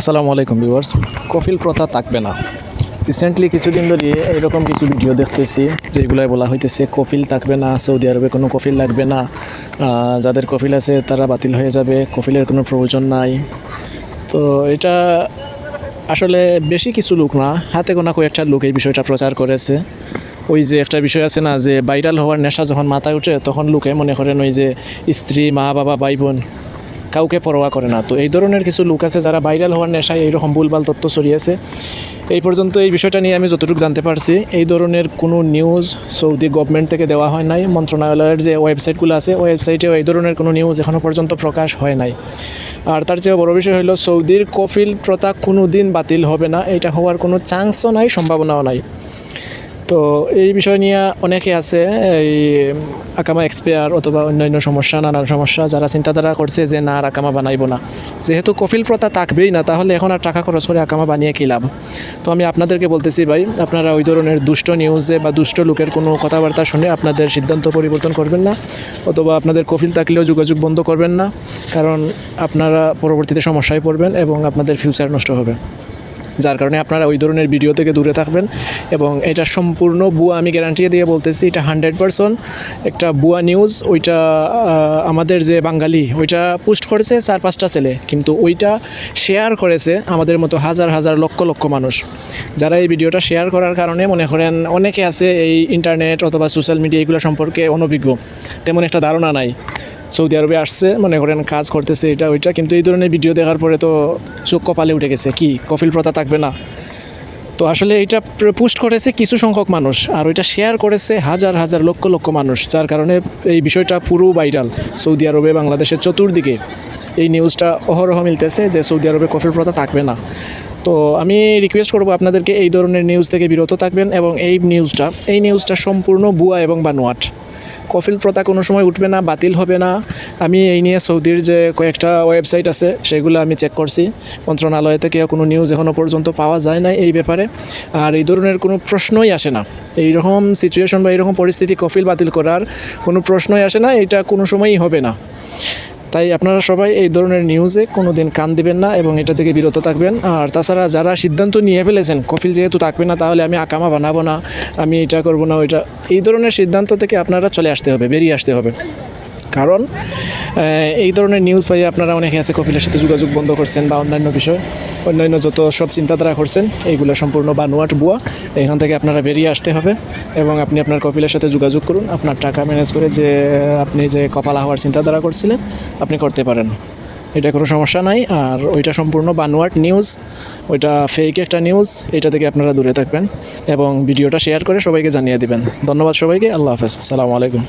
আসসালামু আলাইকুম ভিউয়ার্স। কফিল প্রথা থাকবে না। রিসেন্টলি কিছুদিন ধরে এরকম কিছু ভিডিও দেখতেছি, যেগুলাই বলা হইতেছে কফিল থাকবে না, সৌদি আরবে কোনো কফিল লাগবে না যাদের কফিল আছে তারা বাতিল হয়ে যাবে, কফিলের কোনো প্রয়োজন নাই। তো এটা আসলে বেশি কিছু লোক না, হাতে গোনা কয়েকটা লোক এই বিষয়টা প্রচার করেছে। ওই যে একটা বিষয় আছে না, যে ভাইরাল হওয়ার নেশা যখন মাথায় উঠে, তখন লোকে মনে করেন ওই যে স্ত্রী, মা, বাবা, ভাই, বোন কাউকে পরোয়া করে না। তো এই ধরনের কিছু লোক আছে যারা ভাইরাল হওয়ার নেশায় এইরকম ভুলভাল তথ্য ছড়িয়েছে এই পর্যন্ত এই বিষয়টা নিয়ে আমি যতটুকু জানতে পারছি, এই ধরনের কোনো নিউজ সৌদি গভর্নমেন্ট থেকে দেওয়া হয় নাই। মন্ত্রণালয়ের যে ওয়েবসাইটগুলো আছে ওয়েবসাইটেও এই ধরনের কোনো নিউজ এখনও পর্যন্ত প্রকাশ হয় নাই। আর তার চেয়ে বড় বিষয় হলো, সৌদির কফিল প্রথা কোনো দিন বাতিল হবে না। এটা হওয়ার কোনো চান্সও নাই, সম্ভাবনাও নাই। তো এই বিষয় নিয়ে অনেকে আছে, এই আকামা এক্সপায়ার অথবা অন্যান্য সমস্যা, নানান সমস্যা, যারা চিন্তাধারা করছে যে না, আর আকামা বানাইবো না। যেহেতু কফিল প্রথা থাকবেই না, তাহলে এখন আর টাকা খরচ করে আকামা বানিয়ে কী লাভ? তো আমি আপনাদেরকে বলতেছি ভাই, আপনারা ওই ধরনের দুষ্ট নিউজে বা দুষ্ট লোকের কোনো কথাবার্তা শুনে আপনাদের সিদ্ধান্ত পরিবর্তন করবেন না, অথবা আপনাদের কফিল থাকলেও যোগাযোগ বন্ধ করবেন না, কারণ আপনারা পরবর্তীতে সমস্যায় পড়বেন এবং আপনাদের ফিউচার নষ্ট হবে। যার কারণে আপনারা ওই ধরনের ভিডিও থেকে দূরে থাকবেন এবং এটা সম্পূর্ণ বুয়া আমি গ্যারান্টি দিয়ে বলতেছি, এটা হান্ড্রেড পারসেন্ট একটা বুয়া নিউজ ওইটা আমাদের যে বাঙালি, ওইটা পোস্ট করেছে চার পাঁচটা ছেলে, কিন্তু ওইটা শেয়ার করেছে আমাদের মতো হাজার হাজার লক্ষ লক্ষ মানুষ। যারা এই ভিডিওটা শেয়ার করার কারণে মনে করেন অনেকে আছে এই ইন্টারনেট অথবা সোশ্যাল মিডিয়া এগুলো সম্পর্কে অনভিজ্ঞ, তেমন একটা ধারণা নাই। সৌদি আরবে আসছে, মনে করেন কাজ করতেছে এটা, ওইটা, কিন্তু এই ধরনের ভিডিও দেখার পরে তো চোখ কপালে উঠে গেছে, কি, কফিল প্রথা থাকবে না। তো আসলে এটা পোস্ট করেছে কিছু সংখ্যক মানুষ, আর ওইটা শেয়ার করেছে হাজার হাজার লক্ষ লক্ষ মানুষ, যার কারণে এই বিষয়টা পুরো ভাইরাল সৌদি আরবে, বাংলাদেশের চতুর্দিকে। এই নিউজটা অহরহ মিলতেছে যে সৌদি আরবে কফিল প্রথা থাকবে না। তো আমি রিকোয়েস্ট করব আপনাদেরকে এই ধরনের নিউজ থেকে বিরত থাকবেন, এবং এই নিউজটা এই নিউজটা সম্পূর্ণ বুয়া এবং বানোয়াট। কফিল প্রথা কোনো সময় উঠবে না, বাতিল হবে না। আমি এই নিয়ে সৌদির যে কয়েকটা ওয়েবসাইট আছে, সেগুলো আমি চেক করছি। মন্ত্রণালয় থেকে কোনো নিউজ এখনও পর্যন্ত পাওয়া যায় না এই ব্যাপারে। আর এই ধরনের কোনো প্রশ্নই আসে না। এইরকম সিচুয়েশন বা এইরকম পরিস্থিতি কফিল বাতিল করার কোনো প্রশ্নই আসে না, এটা কোনো সময়ই হবে না। তাই আপনারা সবাই এই ধরনের নিউজে কোনো দিন কান দিবেন না এবং এটা থেকে বিরত থাকবেন। আর তাছাড়া যারা সিদ্ধান্ত নিয়ে ফেলেছেন, কফিল যেহেতু থাকবে না, তাহলে আমি আকামা বানাবো না, আমি এটা করব না, ওইটা, এই ধরনের সিদ্ধান্ত থেকে আপনারা চলে আসতে হবে, বেরিয়ে আসতে হবে। কারণ এই ধরনের নিউজ পাই আপনারা অনেকে আছে কপিলের সাথে যোগাযোগ বন্ধ করছেন বা অন্যান্য বিষয়, অন্যান্য যত সব চিন্তাধারা করছেন, এইগুলো সম্পূর্ণ বানোয়াট বুয়া। এখান থেকে আপনারা বেরিয়ে আসতে হবে এবং আপনি আপনার কপিলের সাথে যোগাযোগ করুন। আপনার টাকা ম্যানেজ করে যে, আপনি যে কপালা হওয়ার চিন্তাধারা করছিলেন, আপনি করতে পারেন। এটা কোনো সমস্যা নাই। আর ওইটা সম্পূর্ণ বানোয়াট নিউজ ওইটা ফেক একটা নিউজ এটা থেকে আপনারা দূরে থাকবেন এবং ভিডিওটা শেয়ার করে সবাইকে জানিয়ে দিবেন। ধন্যবাদ সবাইকে। আল্লাহ হাফেজ। সালামু আলাইকুম।